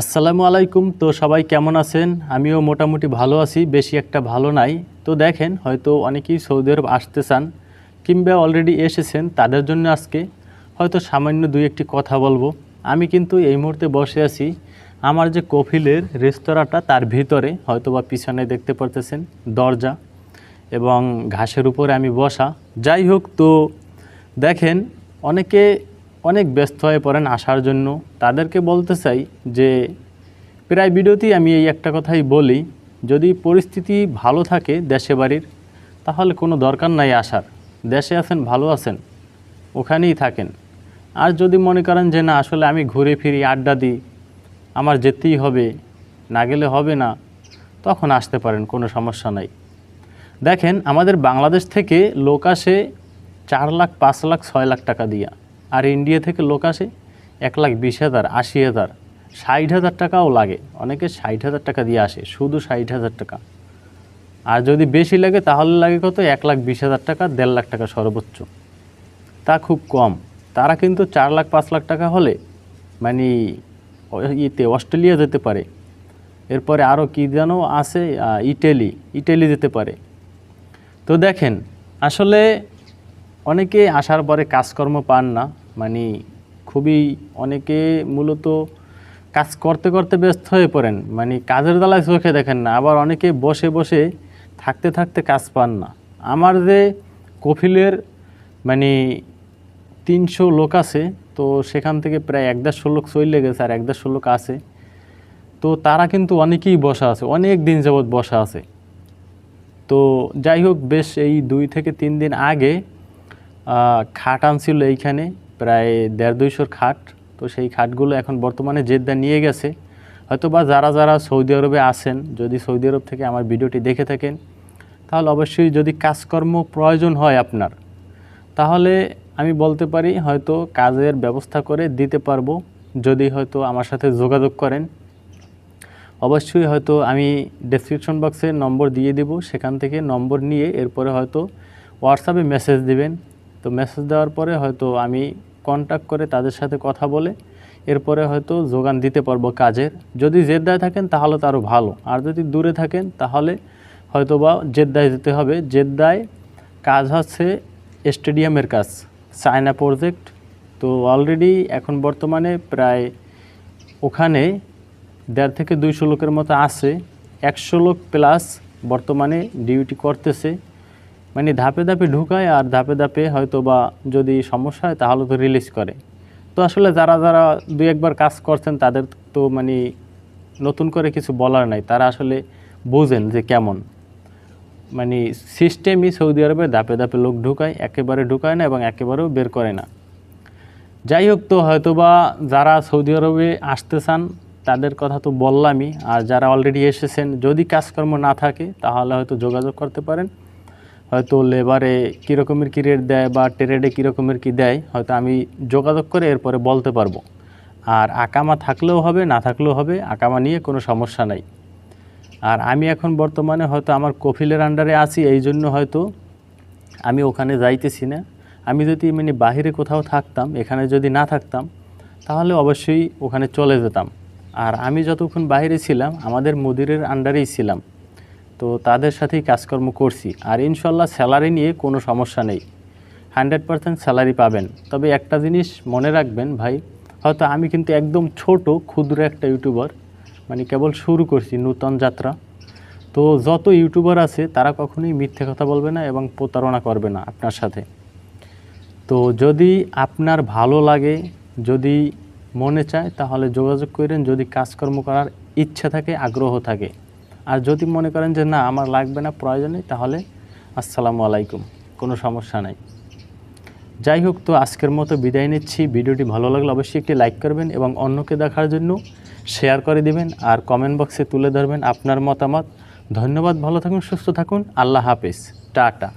আসসালামু আলাইকুম। তো সবাই কেমন আছেন? আমিও মোটামুটি ভালো আছি, বেশি একটা ভালো নাই। তো দেখেন, হয়তো অনেকেই সৌদি আরব আসতে চান কিংবা অলরেডি এসেছেন তাদের জন্য আজকে হয়তো সামান্য দুই একটি কথা বলব। আমি কিন্তু এই মুহূর্তে বসে আছি আমার যে কফিলের রেস্তোরাঁটা, তার ভিতরে হয়তো বা পিছনে দেখতে পারতেছেন দরজা এবং ঘাসের উপরে আমি বসা। যাই হোক, তো দেখেন, অনেকে অনেক ব্যস্ত হয়ে পড়েন আসার জন্য। তাদেরকে বলতে চাই যে, প্রায় ভিডিওতেই আমি এই একটা কথাই বলি, যদি পরিস্থিতি ভালো থাকে দেশে বাড়ির, তাহলে কোনো দরকার নাই আসার। দেশে আছেন, ভালো আছেন, ওখানেই থাকেন। আর যদি মনে করেন যে, না, আসলে আমি ঘুরে ফিরি, আড্ডা দিই, আমার যেতেই হবে, না গেলে হবে না, তখন আসতে পারেন, কোনো সমস্যা নাই। দেখেন, আমাদের বাংলাদেশ থেকে লোক আসে চার লাখ, পাঁচ লাখ, ছয় লাখ টাকা দিয়া। আর ইন্ডিয়া থেকে লোক আসে এক লাখ বিশ হাজার, আশি হাজার, ষাট হাজার টাকাও লাগে। অনেকে ষাট হাজার টাকা দিয়ে আসে, শুধু ষাট হাজার টাকা। আর যদি বেশি লাগে, তাহলে লাগে কত? এক লাখ বিশ হাজার টাকা, দেড় লাখ টাকা সর্বোচ্চ। তা খুব কম। তারা কিন্তু চার লাখ, পাঁচ লাখ টাকা হলে মানে ইতে অস্ট্রেলিয়া যেতে পারে। এরপরে আরও কী যেন আছে ইটালি ইটালি যেতে পারে। তো দেখেন, আসলে অনেকে আসার পরে কাজকর্ম পান না। মানে খুবই অনেকে মূলত কাজ করতে করতে ব্যস্ত হয়ে পড়েন। মানে কাজের বেলায় চোখে দেখেন না আবার অনেকে বসে বসে থাকতে থাকতে কাজ পান না। আমার যে কফিলের মানে তিনশো লোক আছে তো সেখান থেকে প্রায় এক দেড়শো লোক চলে গেছে আর এক দেড়শো লোক আছে। তো তারা কিন্তু অনেকেই বসা আছে অনেক দিন যাবৎ বসা আছে। তো যাই হোক বেশ এই দুই থেকে তিন দিন আগে আহ, খাট আনছিল এইখানে। প্রায় দেড় দুইশোর খাট। তো সেই খাটগুলো এখন বর্তমানে জেদ্দা নিয়ে গেছে। হয়তো বা যারা যারা সৌদি আরবে আছেন, যদি সৌদি আরব থেকে আমার ভিডিওটি দেখে থাকেন, তাহলে অবশ্যই যদি কাজকর্ম প্রয়োজন হয় আপনার, তাহলে আমি বলতে পারি হয়তো কাজের ব্যবস্থা করে দিতে পারব, যদি হয়তো আমার সাথে যোগাযোগ করেন। অবশ্যই হয়তো আমি ডেসক্রিপশন বক্সে নম্বর দিয়ে দেব, সেখান থেকে নম্বর নিয়ে এরপরে হয়তো হোয়াটসঅ্যাপে মেসেজ দিবেন। তো মেসেজ দেওয়ার পরে হয়তো আমি কন্ট্যাক্ট করে তাদের সাথে কথা বলে, এরপরে হয়তো যোগান দিতে পারব কাজের। যদি জেদ্দায় থাকেন তাহলে তো আরও ভালো। আর যদি দূরে থাকেন তাহলে হয়তো বা জেদ্দায় যেতে হবে। জেদ্দায় কাজ হচ্ছে স্টেডিয়ামের কাজ চায়না প্রজেক্ট তো অলরেডি এখন বর্তমানে প্রায় ওখানে দেড় থেকে দুইশো লোকের মতো আছে। একশো লোক প্লাস বর্তমানে ডিউটি করতেছে। মানে ধাপে ধাপে ঢুকায় আর ধাপে ধাপে হয়তো বা যদি সমস্যা হয় তাহলে তো রিলিজ করে। তো আসলে যারা যারা দুই একবার কাজ করছেন তাদের তো মানে নতুন করে কিছু বলার নাই। তারা আসলে বোঝেন যে কেমন। মানে সিস্টেমই সৌদি আরবে ধাপে ধাপে লোক ঢুকায়, একেবারে ঢুকায় না এবং একেবারেও বের করে না। যাই হোক, তো হয়তোবা যারা সৌদি আরবে আসতে চান তাদের কথা তো বললামই। আর যারা অলরেডি এসেছেন, যদি কাজকর্ম না থাকে তাহলে হয়তো যোগাযোগ করতে পারেন। হয়তো লেবারে কীরকমের কী রেট দেয় বা ট্রেডে কীরকমের কী দেয়, হয়তো আমি যোগাযোগ করে এরপরে বলতে পারব। আর আকামা থাকলেও হবে, না থাকলেও হবে, আকামা নিয়ে কোনো সমস্যা নাই। আর আমি এখন বর্তমানে হয়তো আমার কফিলের আন্ডারে আছি, এই জন্য হয়তো আমি ওখানে যাইতেছি না। আমি যদি মানে বাহিরে কোথাও থাকতাম, এখানে যদি না থাকতাম, তাহলে অবশ্যই ওখানে চলে যেতাম। আর আমি যতক্ষণ বাইরে ছিলাম, আমাদের মুদিরের আন্ডারেই ছিলাম। তো তাদের সাথেই কাজকর্ম করছি। আর ইনশাল্লাহ স্যালারি নিয়ে কোনো সমস্যা নেই। হান্ড্রেড পারসেন্ট স্যালারি পাবেন। তবে একটা জিনিস মনে রাখবেন ভাই, হয়তো আমি কিন্তু একদম ছোট, ক্ষুদ্র একটা ইউটিউবার মানে কেবল শুরু করছি নূতন যাত্রা। তো যত ইউটিউবার আছে, তারা কখনোই মিথ্যে কথা বলবে না এবং প্রতারণা করবে না আপনার সাথে। তো যদি আপনার ভালো লাগে, যদি মনে চায়, তাহলে যোগাযোগ করেন। যদি কাজকর্ম করার ইচ্ছা থাকে, আগ্রহ থাকে। আর যদি মনে করেন যে না, আমার লাগবে না, প্রয়োজন তাহলে আসসালামু আলাইকুম, কোনো সমস্যা নাই। যাই হোক, তো আজকের মতো বিদায় নিচ্ছি। ভিডিওটি ভালো লাগলে অবশ্যই একটি লাইক করবেন এবং অন্যকে দেখার জন্য শেয়ার করে দিবেন আর কমেন্ট বক্সে তুলে ধরবেন আপনার মতামত। ধন্যবাদ, ভালো থাকুন, সুস্থ থাকুন, আল্লাহ হাফিজ, টাটা।